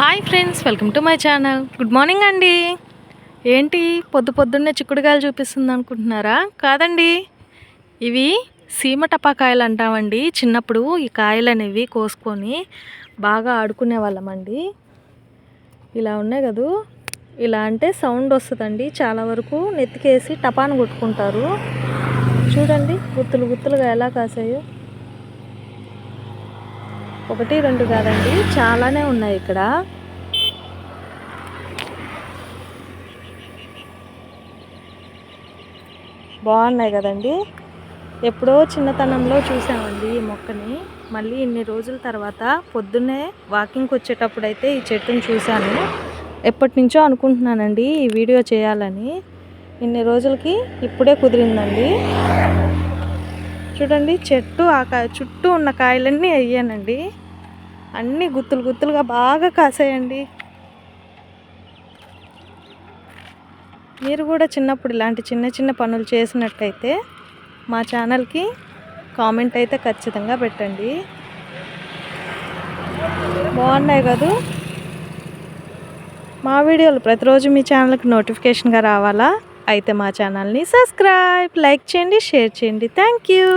Hi friends welcome to my channel good morning అండి. ఏంటి పొద్దు పొద్దున్నే చిక్కుడుకాయలు చూపిస్తుంది అనుకుంటున్నారా? కాదండి. ఇవి సీమ టపాకాయలు అంటామండి. చిన్నప్పుడు ఈ కాయలు అనేవి కోసుకొని బాగా ఆడుకునే వాళ్ళమండి ఇలా ఉన్నాయి కదూ. ఇలా అంటే సౌండ్ వస్తుందండి. చాలా వరకు నెత్తికేసి టపాను కొట్టుకుంటారు. చూడండి గుత్తులు గుత్తులుగా ఎలా కాసాయో. ఒకటి రెండు కాదండి. చాలానే ఉన్నాయి ఇక్కడ. బాగున్నాయి కదండి. ఎప్పుడో చిన్నతనంలో చూసామండి ఈ మొక్కని. మళ్ళీ ఇన్ని రోజుల తర్వాత పొద్దున్నే వాకింగ్కి వచ్చేటప్పుడు అయితే ఈ చెట్టుని చూశాను. ఎప్పటి నుంచో అనుకుంటున్నానండి ఈ వీడియో చేయాలని. ఇన్ని రోజులకి ఇప్పుడే కుదిరిందండి. చూడండి చెట్టు ఆ కా చుట్టూ ఉన్న కాయలన్నీ అయ్యానండి. అన్నీ గుత్తులు గుత్తులుగా బాగా కాసాయండి. మీరు కూడా చిన్నప్పుడు ఇలాంటి చిన్న చిన్న పనులు చేసినట్టయితే మా ఛానల్కి కామెంట్ అయితే ఖచ్చితంగా పెట్టండి. బాగున్నాయి కదూ? మా వీడియోలు ప్రతిరోజు మీ ఛానల్కి నోటిఫికేషన్గా రావాలా? అయితే మా ఛానల్ని సబ్స్క్రైబ్ లైక్ చేయండి షేర్ చేయండి. Thank you.